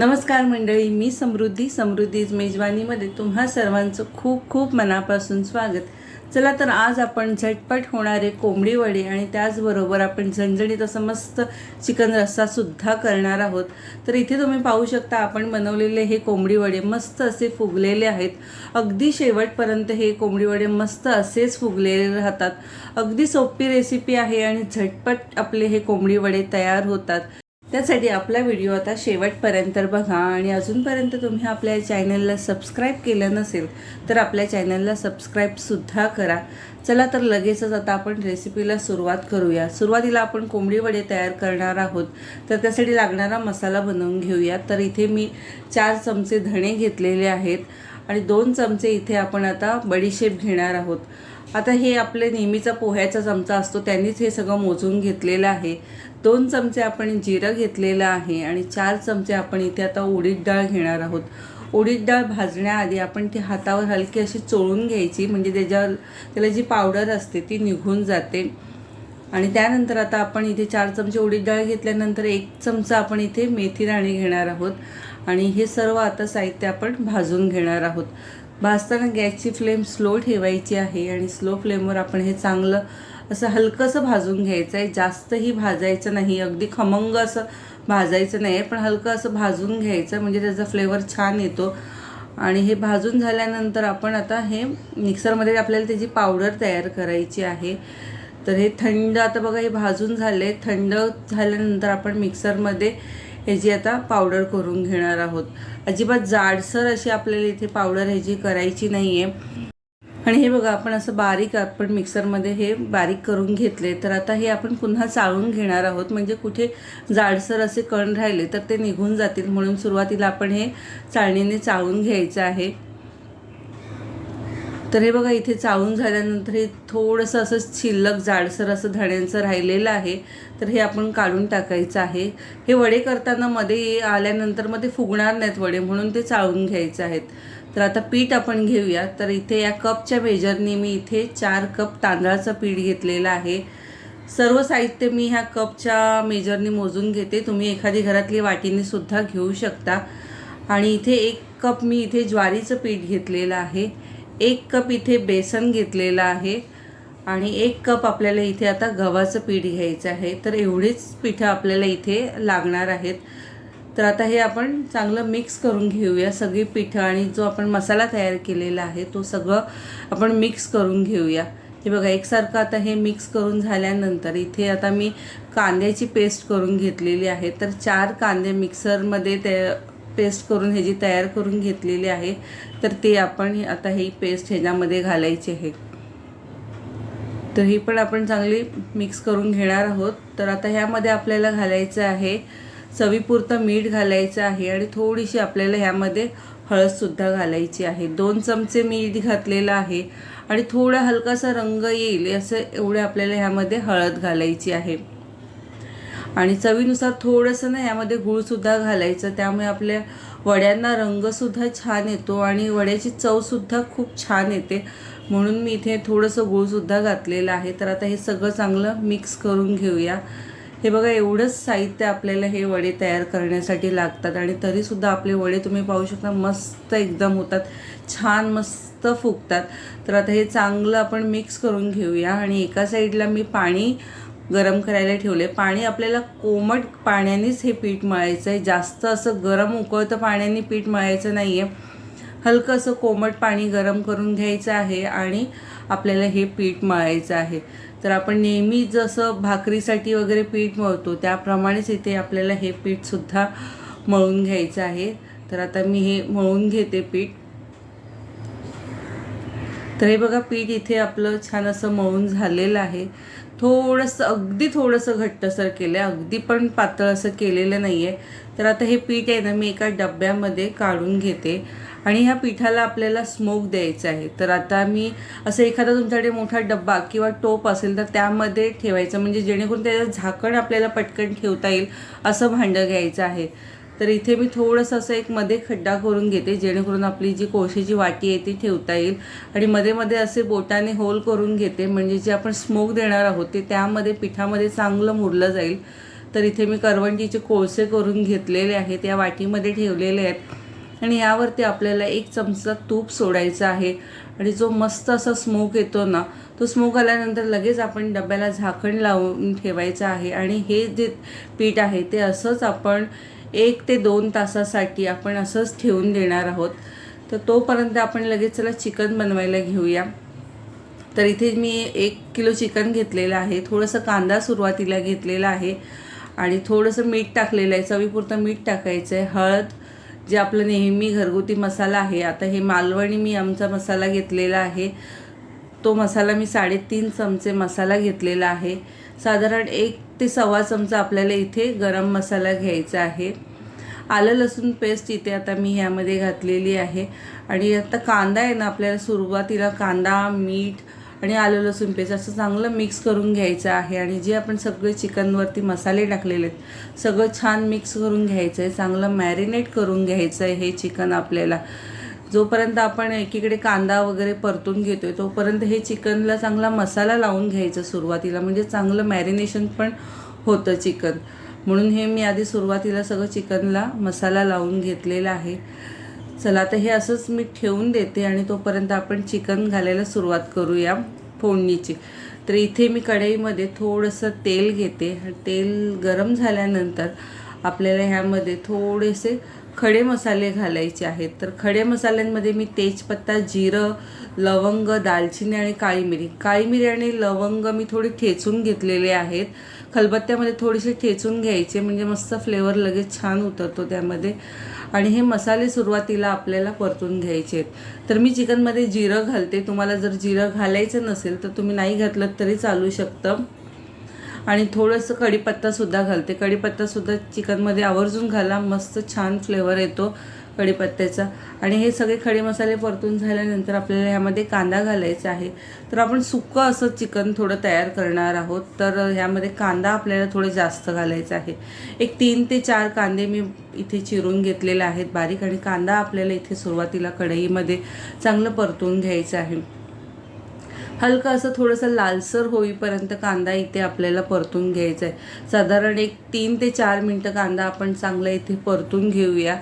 नमस्कार मंडळी मी समृद्धी समृद्धीज मेजवानीमध्ये तुम्हा सर्वांचं खूप खूप मनापासून स्वागत. चला तर आज आपण झटपट होणारे कोंबडी वडे आणि त्याचबरोबर आपण झणझणीत असं मस्त चिकन रस्सासुद्धा करणार आहोत. तर इथे तुम्ही पाहू शकता आपण बनवलेले हे कोंबडी वडे मस्त असे फुगलेले आहेत. अगदी शेवटपर्यंत हे कोंबडी वडे मस्त असेच फुगलेले राहतात. अगदी सोपी रेसिपी आहे आणि झटपट आपले हे कोंबडी वडे तयार होतात. त्यासाठी आपला व्हिडिओ आता शेवटपर्यंत बघा आणि अजूनपर्यंत तुम्ही आपल्या चॅनलला सबस्क्राईब केलं नसेल तर आपल्या चॅनलला सबस्क्राईबसुद्धा करा. चला तर लगेचच आता आपण रेसिपीला सुरुवात करूया. सुरुवातीला आपण कोंबडी वडे तयार करणार आहोत. तर त्यासाठी लागणारा मसाला बनवून घेऊया. तर इथे मी चार चमचे धणे घेतलेले आहेत आणि दोन चमचे इथे आपण आता बडीशेप घेणार आहोत. आता हे आपले नेहमीचा पोह्याचा चमचा असतो. त्यांनीच हे सगळं मोजून घेतलेलं आहे. दोन चमचे आपण जिरं घेतलेलं आहे आणि चार चमचे आपण इथे आता उडीद डाळ घेणार आहोत. उडीद डाळ भाजण्याआधी आपण ती हातावर हलकी अशी चोळून घ्यायची म्हणजे त्याच्यावर त्याला जी पावडर असते ती निघून जाते. आणि त्यानंतर आता आपण इथे चार चमचे उडीद डाळ घेतल्यानंतर एक चमचा आपण इथे मेथी दाणे घेणार आहोत. आणि हे सर्व आता साहित्य आपण भाजून घेणार आहोत. भाजताना गॅसची फ्लेम स्लो ठेवायची आहे आणि स्लो फ्लेमवर आपण हे चांगलं असं हलकंसं भाजून घ्यायचं आहे जास्तही भाजायचं नाही. अगदी खमंग असं भाजायचं नाही आहे पण हलकं असं भाजून घ्यायचं म्हणजे त्याचा फ्लेवर छान येतो. आणि हे भाजून झाल्यानंतर आपण आता हे मिक्सरमध्ये आपल्याला त्याची पावडर तयार करायची आहे. तर हे थंड आता बघा हे भाजून झाले. थंड झाल्यानंतर आपण मिक्सरमध्ये ह्याची आता पावडर करून घेणार आहोत. अजिबात जाडसर अशी आपल्याला इथे पावडर ह्याची करायची नाही आहे आणि हे बघा आपण असं बारीक आपण मिक्सरमध्ये हे बारीक करून घेतले तर आता हे आपण पुन्हा चाळून घेणार आहोत. म्हणजे कुठे जाडसर असे कण राहिले तर ते निघून जातील. म्हणून सुरुवातीला आपण हे चाळणीने चाळून घ्यायचं आहे. तर हे बघा इथे चाळून झाल्यानंतर हे थोडंसं असं शिल्लक जाडसर असं धण्यांचं राहिलेलं आहे. तर हे आपण काढून टाकायचं आहे. हे वडे करताना मध्ये आल्यानंतरमध्ये फुगणार नाहीत वडे म्हणून ते चाळून घ्यायचे आहेत. तर आता पीठ आपण घेऊया. तर इथे या कपच्या मेजरनी मी इथे चार कप तांदळाचं पीठ घेतलेलं आहे. सर्व साहित्य मी ह्या कपच्या मेजरनी मोजून घेते. तुम्ही एखादी घरातली वाटीने सुद्धा घेऊ शकता. आणि इथे एक कप मी इथे ज्वारीचं पीठ घेतलेलं आहे. एक कप इथे बेसन घेतलेलं आहे. आणि एक कप आपल्याला इथे आता गव्हाचं पीठ घ्यायचं आहे. तर एवढीच पिठं आपल्याला इथे लागणार आहेत. तर आता हे आपण चांगलं मिक्स करून घेऊया. सगळी पिठं आणि जो आपण मसाला तयार केलेला आहे तो सगळं आपण मिक्स करून घेऊया. हे बघा एकसारखं आता हे मिक्स करून झाल्यानंतर इथे आता मी कांद्याची पेस्ट करून घेतलेली आहे. तर चार कांदे मिक्सरमध्ये ते पेस्ट करून ह्याची तयार करून घेतलेली आहे तर ते आपण आता ही पेस्ट ह्याच्यामध्ये घालायची आहे. तर ही पण आपण चांगली मिक्स करून घेणार आहोत. तर आता ह्यामध्ये आपल्याला घालायचं आहे चवीपुरतं मीठ घालायचं आहे आणि थोडीशी आपल्याला ह्यामध्ये हळदसुद्धा घालायची आहे. दोन चमचे मीठ घातलेलं आहे आणि थोडा हलकासा रंग येईल असं एवढे आपल्याला ह्यामध्ये हळद घालायची आहे. आणि चवीनुसार थोडंसं ना यामध्ये गूळसुद्धा घालायचं. त्यामुळे आपल्या वड्यांना रंगसुद्धा छान येतो आणि वड्याची चवसुद्धा खूप छान येते. म्हणून मी इथे थोडंसं गूळसुद्धा घातलेलं आहे. तर आता हे सगळं चांगलं मिक्स करून घेऊया. हे बघा एवढंच साहित्य आपल्याला हे वडे तयार करण्यासाठी लागतात आणि तरीसुद्धा आपले वडे तुम्ही पाहू शकता मस्त एकदम होतात छान मस्त फुगतात. तर आता हे चांगलं आपण मिक्स करून घेऊया आणि एका साईडला मी पाणी गरम करायला ठेवले पाणी आपल्याला कोमट पाण्यानेच हे पीठ मळायचं आहे जास्त असं गरम उकळतं पाण्याने पीठ मळायचं नाही आहे हलकं असं कोमट पाणी गरम करून घ्यायचं आहे आणि आपल्याला हे पीठ मळायचं आहे. तर आपण नेहमी जसं भाकरीसाठी वगैरे पीठ मळतो त्याप्रमाणेच इथे आपल्याला हे पीठसुद्धा मळून घ्यायचं आहे. तर आता मी हे मळून घेते पीठ. तर हे बघा पीठ इथे आपलं छान असं मळून झालेलं आहे. थोडंसं अगदी थोडंसं घट्टसर केलं आहे अगदी पण पातळ असं केलेलं नाही आहे तर आता हे पीठ आहे ना मी एका डब्यामध्ये काढून घेते. आणि ह्या पिठाला आपल्याला स्मोक द्यायचा आहे. तर आता मी असं एखादा तुमच्याकडे मोठा डब्बा किंवा टोप असेल तर त्यामध्ये ठेवायचं. म्हणजे जेणेकरून त्याचं झाकण आपल्याला पटकन ठेवता येईल असं भांडं घ्यायचं आहे. तर इथे मी थोडंसं असं एक मध्ये खड्डा करून घेते. जेणेकरून आपली जी कोळशीची वाटी आहे ती ठेवता येईल. आणि मध्ये मध्ये असे बोटाने होल करून घेते. म्हणजे जे आपण स्मोक देणार आहोत ते त्यामध्ये पिठामध्ये चांगलं मुरलं जाईल. तर इथे मी करवंटीचे कोळसे करून घेतलेले आहेत. या वाटीमध्ये ठेवलेले आहेत. आणि यावरती आपल्याला एक चमचा तूप सोडायचं आहे. आणि जो मस्त असा स्मोक येतो ना तो स्मोक आल्यानंतर लगेच आपण डब्याला झाकण लावून ठेवायचं आहे. आणि हे जे पीठ आहे ते असंच आपण एक ते दोन तासासाठी आपण असंच ठेवून देणार आहोत. तर तोपर्यंत आपण लगेच चला चिकन बनवायला घेऊया. तर इथे मी एक किलो चिकन घेतलेलं आहे. थोडंसं कांदा सुरुवातीला घेतलेला आहे. आणि थोडंसं मीठ टाकलेलं आहे. चवीपुरतं मीठ टाकायचं आहे हळद जे आपलं नेहमी घरगुती मसाला आहे आता हे मालवणी मी आमचा मसाला घेतलेला आहे. तो मसाला मी साडेतीन चमचे मसाला घेतलेला आहे. साधारण एक ते सव्वा चमचा आपल्याला इथे गरम मसाला घ्यायचा आहे. आलं लसूण पेस्ट इथे आता मी ह्यामध्ये घातलेली आहे. आणि आता कांदा आहे ना आपल्याला सुरुवातीला कांदा मीठ आणि आलं लसूण पेस्ट असं चांगलं मिक्स करून घ्यायचं आहे. आणि जे आपण सगळे चिकनवरती मसाले टाकलेले आहेत सगळं छान मिक्स करून घ्यायचं आहे चांगलं मॅरिनेट करून घ्यायचं आहे हे चिकन आपल्याला. जोपर्यंत आपण एकीकडे कांदा वगैरे परतून घेतो आहे तोपर्यंत हे चिकनला चांगला मसाला लावून घ्यायचा सुरुवातीला. म्हणजे चांगलं मॅरिनेशन पण होतं चिकन. म्हणून हे मी आधी सुरुवातीला सगळं चिकनला मसाला लावून घेतलेला आहे. चला तर हे असंच मी ठेवून देते आणि तोपर्यंत आपण चिकन घालायला सुरुवात करूया फोडणीची. तर इथे मी कढईमध्ये थोडंसं तेल घेते. तेल गरम झाल्यानंतर आपल्याला ह्यामध्ये थोडेसे खडे मसाले घालायचे आहेत. तर खडे मसाल्यांमध्ये मी तेजपत्ता जिरं लवंग दालचिनी आणि काळी मिरी. काळी मिरी आणि लवंग मी थोडी ठेचून घेतलेले आहेत. खलबत्त्यामध्ये थोडेसे ठेचून घ्यायचे म्हणजे मस्त फ्लेवर लगेच छान उतरतो त्यामध्ये. आणि हे मसाले सुरुवातीला आपल्याला परतून घ्यायचे आहेत. तर मी चिकनमध्ये जिरं घालते. तुम्हाला जर जिरं घालायचं नसेल तर तुम्ही नाही घातलं तरी चालू शकतं. आणि थोडंसं कढीपत्तासुद्धा घालते. कढीपत्तासुद्धा चिकनमध्ये आवर्जून घाला. मस्त छान फ्लेवर येतो. कढीपत्त्याचा. आणि हे सगळे खडे मसाले परतून झाल्यानंतर आपल्याला ह्यामध्ये कांदा घालायचा आहे. तर आपण सुक्कं असं चिकन थोडं तयार करणार आहोत. तर ह्यामध्ये कांदा आपल्याला थोडं जास्त घालायचा आहे. एक तीन ते चार कांदे मी इथे चिरून घेतलेले आहेत बारीक आणि कांदा आपल्याला इथे सुरुवातीला कढईमध्ये चांगलं परतून घ्यायचं आहे. हलकं असं थोडंसं लालसर होईपर्यंत कांदा इथे आपल्याला परतून घ्यायचा आहे. साधारण एक तीन ते चार मिनटं कांदा आपण चांगला इथे परतून घेऊया.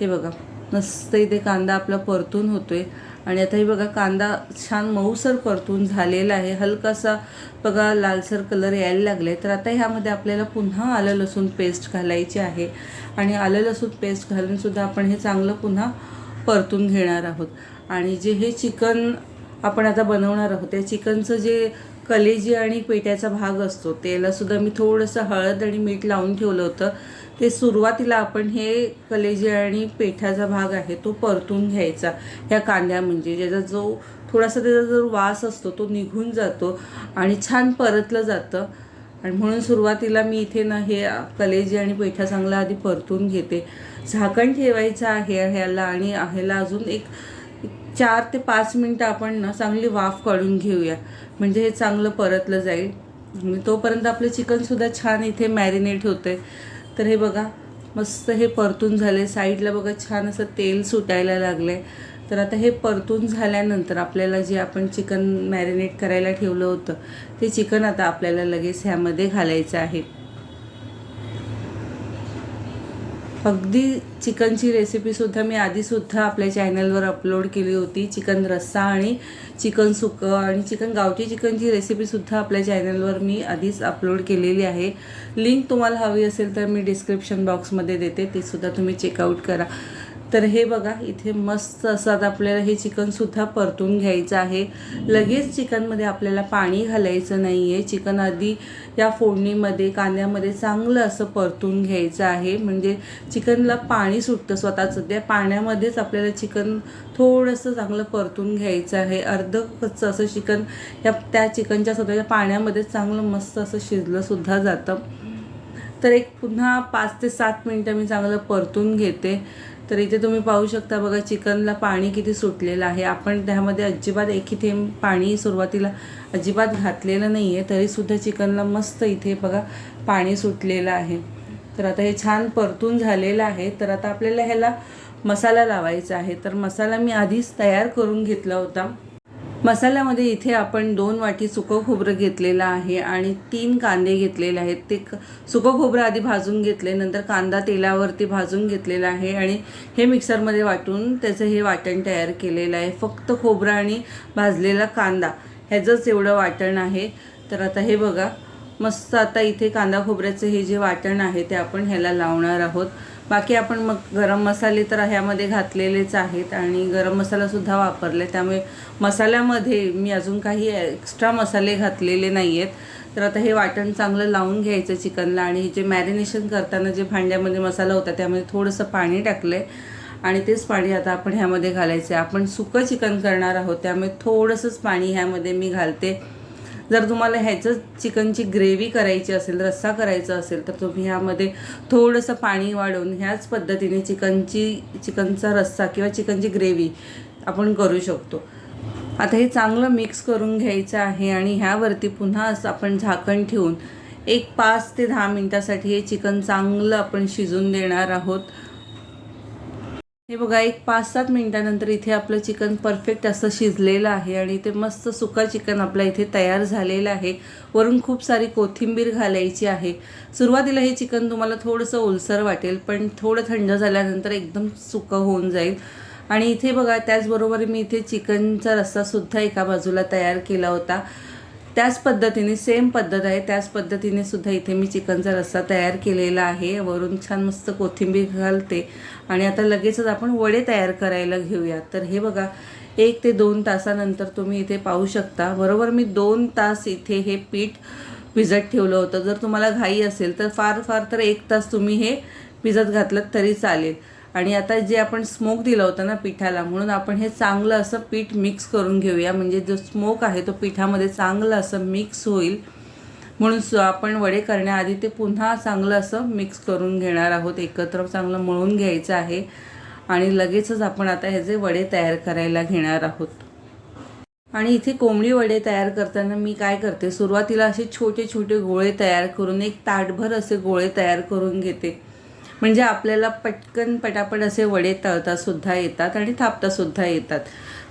हे बघा मस्त इथे कांदा आपला परतून होतोय. आणि आता हे बघा कांदा छान मऊसर परतून झालेला आहे. हलकासा बघा लालसर कलर यायला लागले तर आता ह्यामध्ये आपल्याला पुन्हा आलं लसूण पेस्ट घालायची आहे. आणि आलं लसूण पेस्ट घालूनसुद्धा आपण हे चांगलं पुन्हा परतून घेणार आहोत. आणि जे हे चिकन आपण आता बनवणार आहोत त्या चिकनचं जे कलेजी आणि पेट्याचा भाग असतो. त्यालासुद्धा मी थोडंसं हळद आणि मीठ लावून ठेवलं होतं. ते सुरुवातीला आपण हे कलेजी आणि पेठाचा भाग आहे तो परतून घ्यायचा ह्या कांद्या म्हणजे. ज्याचा जो थोडासा त्याचा जो वास असतो तो निघून जातो आणि छान परतलं जातं. आणि म्हणून सुरुवातीला मी इथे ना हे कलेजी आणि पेठा चांगला आधी परतून घेते. झाकण ठेवायचं आहे ह्याला आणि ह्याला अजून एक चार ते पाच मिनटं आपण ना चांगली वाफ काढून घेऊया. म्हणजे हे चांगलं परतलं जाईल. तोपर्यंत आपलं चिकनसुद्धा छान इथे मॅरिनेट होते तर हे बघा मस्त हे परतून झाले. साईडला बघा छान असं तेल सुटायला लागले तर आता हे परतून झाल्यानंतर आपल्याला जे आपण चिकन मॅरिनेट करायला ठेवलं होतं ते चिकन आता आपल्याला लगेच ह्यामध्ये घालायचं आहे. अगदी चिकनची रेसिपीसुद्धा मी आधीसुद्धा आपल्या चॅनलवर अपलोड केली होती. चिकन रस्सा आणि चिकन सुकं आणि चिकन गावठी चिकनची रेसिपीसुद्धा आपल्या चॅनलवर मी आधीच अपलोड केलेली आहे. लिंक तुम्हाला हवी असेल तर मी डिस्क्रिप्शन बॉक्समध्ये देते. तीसुद्धा तुम्ही चेकआउट करा. तर हे बघा इथे मस्त असं आता आपल्याला हे चिकनसुद्धा परतून घ्यायचं आहे. लगेच चिकनमध्ये आपल्याला पाणी घालायचं नाही आहे चिकन आधी या फोडणीमध्ये कांद्यामध्ये चांगलं असं परतून घ्यायचं आहे. म्हणजे चिकनला पाणी सुटतं स्वतःचं. त्या पाण्यामध्येच आपल्याला चिकन थोडंसं चांगलं परतून घ्यायचं आहे. अर्ध कच्चं असं चिकन या त्या चिकनच्या स्वतःच्या पाण्यामध्येच चांगलं मस्त असं शिजलंसुद्धा जातं. तर एक पुन्हा पाच ते सात मिनटं मी चांगलं परतून घेते. तर इथे तुम्ही पाहू शकता बघा चिकनला पाणी किती सुटलेलं आहे. आपण त्यामध्ये अजिबात एक थेंब पाणी सुरुवातीला अजिबात घातलेलं नाही आहे तरीसुद्धा चिकनला मस्त इथे बघा पाणी सुटलेलं आहे. तर आता हे छान परतून झालेलं आहे. तर आता आपल्याला ह्याला मसाला लावायचा आहे. तर मसाला मी आधीच तयार करून घेतला होता. मसाल्यामध्ये इथे आपण दोन वाटी सुकं खोबरं घेतलेलं आहे आणि तीन कांदे घेतलेले आहेत. ते क- सुकं खोबरं आधी भाजून घेतले नंतर कांदा तेलावरती भाजून घेतलेला आहे आणि हे मिक्सरमध्ये वाटून त्याचं हे वाटण तयार केलेलं आहे. फक्त खोबरं आणि भाजलेला कांदा ह्याचंच एवढं वाटण आहे. तर आता हे बघा मस्त आता इथे कांदा खोबऱ्याचं हे जे वाटण आहे ते आपण ह्याला लावणार आहोत. बाकी आपण मग गरम मसाले तर ह्यामध्ये घातलेलेच आहेत आणि गरम मसालासुद्धा वापरले. त्यामुळे मसाल्यामध्ये मी अजून काही एक्स्ट्रा मसाले घातलेले नाही आहेत तर आता हे वाटण चांगलं लावून घ्यायचं चिकनला आणि जे मॅरिनेशन करताना जे भांड्यामध्ये मसाला होता त्यामध्ये थोडंसं पाणी टाकलं आहे आणि तेच पाणी आता आपण ह्यामध्ये घालायचं आहे आपण सुकं चिकन करणार आहोत त्यामुळे थोडंसंच पाणी ह्यामध्ये मी घालते. जर तुम्हाला ह्याचं चिकनची ग्रेव्ही करायची असेल रस्सा करायचा असेल तर तुम्ही ह्यामध्ये थोडंसं पाणी वाढवून ह्याच पद्धतीने चिकनची चिकनचा रस्सा किंवा चिकनची ग्रेव्ही आपण करू शकतो. आता हे चांगलं मिक्स करून घ्यायचं आहे आणि ह्यावरती पुन्हा असं आपण झाकण ठेवून एक पाच ते दहा मिनटासाठी हे चिकन चांगलं आपण शिजून देणार आहोत. हे बघा एक पाच सात मिनिटानंतर इथे आपलं चिकन परफेक्ट असं शिजलेलं आहे आणि ते मस्त सुका चिकन आपलं इथे तयार झालेलं आहे. वरून खूप सारी कोथिंबीर घालायची आहे. सुरुवातीला हे चिकन तुम्हाला थोडंसं ओलसर वाटेल पण थोडं थंड झाल्यानंतर एकदम सुकं होऊन जाईल. आणि इथे बघा त्याचबरोबर मी इथे चिकनचा रस्सासुद्धा एका बाजूला तयार केला होता. त्याच पद्धतीने सेम पद्धत आहे. त्याच पद्धतीने सुद्धा इथे मी चिकनचा रस्सा तयार केलेला आहे. वरून छान मस्त कोथिंबीर घालते. आणि आता लगेचच आपण वडे तयार करायला घेऊया. तर हे बघा एक ते दोन तासानंतर तुम्ही इथे पाहू शकता. बरोबर मी दोन तास इथे हे पीठ भिजत ठेवलं होतं. जर तुम्हाला घाई असेल तर फार फार तर एक तास तुम्ही हे भिजत घातलं तरी चालेल. आणि आता जे आपण स्मोक दिला होता ना पिठाला म्हणून आपण हे चांगलं असं पीठ मिक्स करून घेऊया. म्हणजे जो स्मोक आहे तो पिठामध्ये चांगलं असं मिक्स होईल. म्हणून स आपण वडे करण्याआधी ते पुन्हा चांगलं असं मिक्स करून घेणार आहोत. एकत्र चांगलं मळून घ्यायचं आहे. आणि लगेचच आपण आता ह्याचे वडे तयार करायला घेणार आहोत. आणि इथे कोंबडी वडे तयार करताना मी काय करते? सुरुवातीला असे छोटे छोटे गोळे तयार करून एक ताटभर असे गोळे तयार करून घेते. म्हणजे आपल्याला पटकन पटापट असे वडे तळता सुद्धा येतात आणि थापता सुद्धा येतात.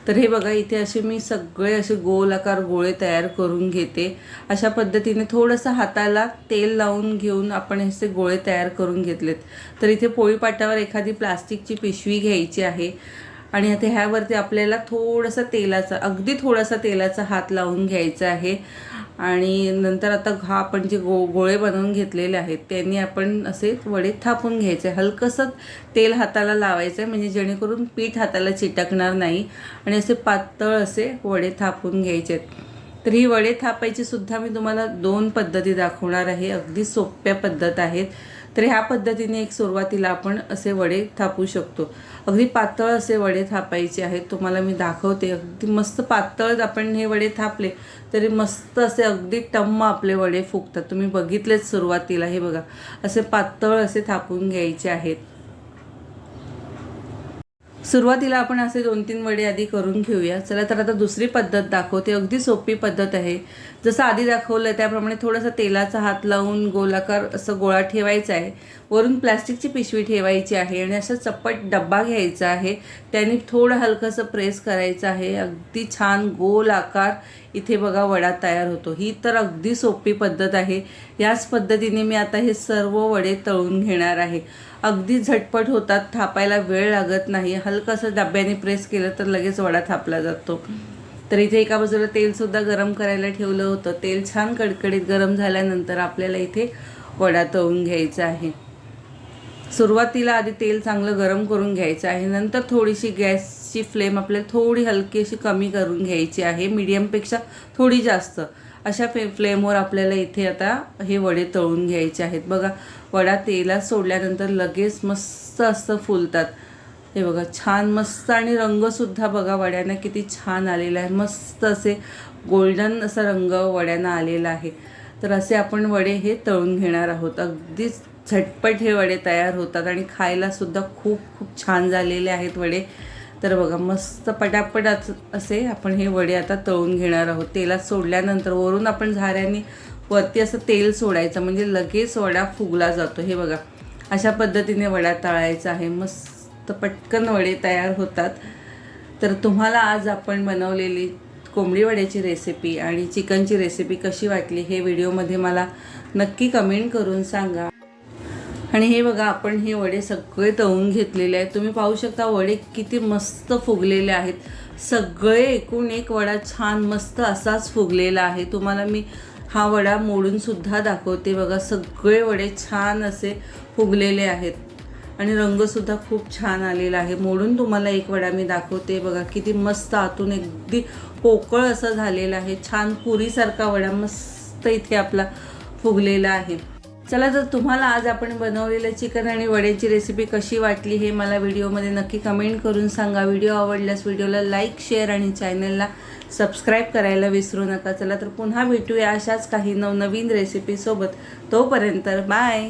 तर हे बघा इथे असे मी सगळे असे गोल आकार गोळे तयार करून घेते. अशा पद्धतीने थोडंसं हाताला तेल लावून घेऊन आपण असे गोळे तयार करून घेतलेत. तर इथे पोळीपाटावर एखादी प्लास्टिकची पिशवी घ्यायची आहे. आणि आता ह्यावरती आपल्याला थोडंसं तेलाचा अगदी थोडासा तेलाचा हात लावून घ्यायचा आहे. आणि नंतर आता हा आपण जे गो गोळे बनवून घेतलेले आहेत त्यांनी आपण असे वडे थापून घ्यायचे. हलकंसं तेल हाताला लावायचं आहे म्हणजे जेणेकरून पीठ हाताला चिटकणार नाही. आणि असे पातळ असे वडे थापून घ्यायचे आहेत. तर ही वडे थापायची सुद्धा मी तुम्हाला दोन पद्धती दाखवणार आहे. अगदी सोप्या पद्धत आहेत. तर ह्या पद्धतीने एक सुरुवातीला आपण असे वडे थापू शकतो. अगदी पातळ असे वडे थापायचे आहेत. तुम्हाला मी दाखवते. अगदी मस्त पातळ आपण हे वडे थापले तरी मस्त असे अगदी टम्म आपले वडे फुगतात. तुम्ही बघितलेच सुरुवातीला हे बघा. असे पातळ असे थापून घ्यायचे आहेत. सुरुवातीला आपण असे दोन तीन वडे आधी करून घेऊया. चला तर आता दुसरी पद्धत दाखवते. अगदी सोपी पद्धत आहे. जसं आधी दाखवलं त्याप्रमाणे थोडासा तेलाचा हात लावून गोलाकार असं गोळा ठेवायचा आहे. वरून प्लॅस्टिकची पिशवी ठेवायची आहे आणि असं चप्पट डब्बा घ्यायचा आहे. त्याने थोडं हलकंसं प्रेस करायचं आहे. अगदी छान गोल आकार इथे बघा वडा तयार होतो. ही तर अगदी सोपी पद्धत आहे. याच पद्धतीने मी आता हे सर्व वडे तळून घेणार आहे. अगदी झटपट होतात थापायला वेळ लागत नाही. हलकंसं डब्याने प्रेस केलं तर लगेच वडा थापला जातो. तर इथे एका बाजूला तेलसुद्धा गरम करायला ठेवलं होतं. तेल छान कडकडीत गरम झाल्यानंतर आपल्याला इथे वडा तळून घ्यायचा आहे. सुरुवातीला आधी तेल चांगलं गरम करून घ्यायचं आहे. नंतर थोडीशी गॅसची फ्लेम आपल्याला थोडी हलकी अशी कमी करून घ्यायची आहे. मीडियमपेक्षा थोडी जास्त. अशा फे फ्लेमवर आपल्याला इथे आता हे वडे तळून घ्यायचे आहेत. बघा वडा तेलात सोडल्यानंतर लगेच मस्त असं फुलतात. हे बघा छान मस्त आणि रंगसुद्धा बघा वड्यांना किती छान आलेला आहे. मस्त असे गोल्डन असा रंग वड्यांना आलेला आहे. तर असे आपण वडे हे तळून घेणार आहोत. अगदीच झटपट हे वडे तयार होतात आणि खायला सुद्धा खूप खूप छान झालेले आहेत वडे. तर बघा मस्त पटापट असे आपण हे वडे आता तळून घेणार आहोत. तेलात सोडल्यानंतर वरून आपण झाऱ्याने वरती असं तेल सोडायचं म्हणजे लगेच वडा फुगला जातो. हे बघा अशा पद्धतीने वडा तळायचा आहे. मस्त पटकन वडे तयार होतात. तर तुम्हाला आज आपण बनवलेली कोंबडी वड्याची रेसिपी आणि चिकनची रेसिपी कशी वाटली हे व्हिडिओमध्ये मला नक्की कमेंट करून सांगा. आणि हे बघा आपण हे वडे सगळे तळून घेतलेले आहेत. तुम्ही पाहू शकता वडे किती मस्त फुगलेले आहेत. सगळे एकूण एक वडा छान मस्त असाच फुगलेला आहे. तुम्हाला मी हा वडा मोडून सुद्धा दाखवते. बघा सगळे वडे छान असे फुगलेले आहेत. आणि रंगसुद्धा खूप छान आलेला आहे. मोडून तुम्हाला एक वडा मी दाखवते. बघा किती मस्त आतून अगदी पोकळ असं झालेलं आहे. छान पुरीसारखा वडा मस्त इथे आपला फुगलेला आहे. चला तर तुम्हाला आज आपण बनवलेलं चिकन आणि वड्याची रेसिपी कशी वाटली हे मला व्हिडिओमध्ये नक्की कमेंट करून सांगा. व्हिडिओ आवडल्यास व्हिडिओला लाईक शेअर आणि चॅनलला सबस्क्राईब करायला विसरू नका. चला तर पुन्हा भेटूया अशाच काही नवनवीन रेसिपीसोबत तोपर्यंत बाय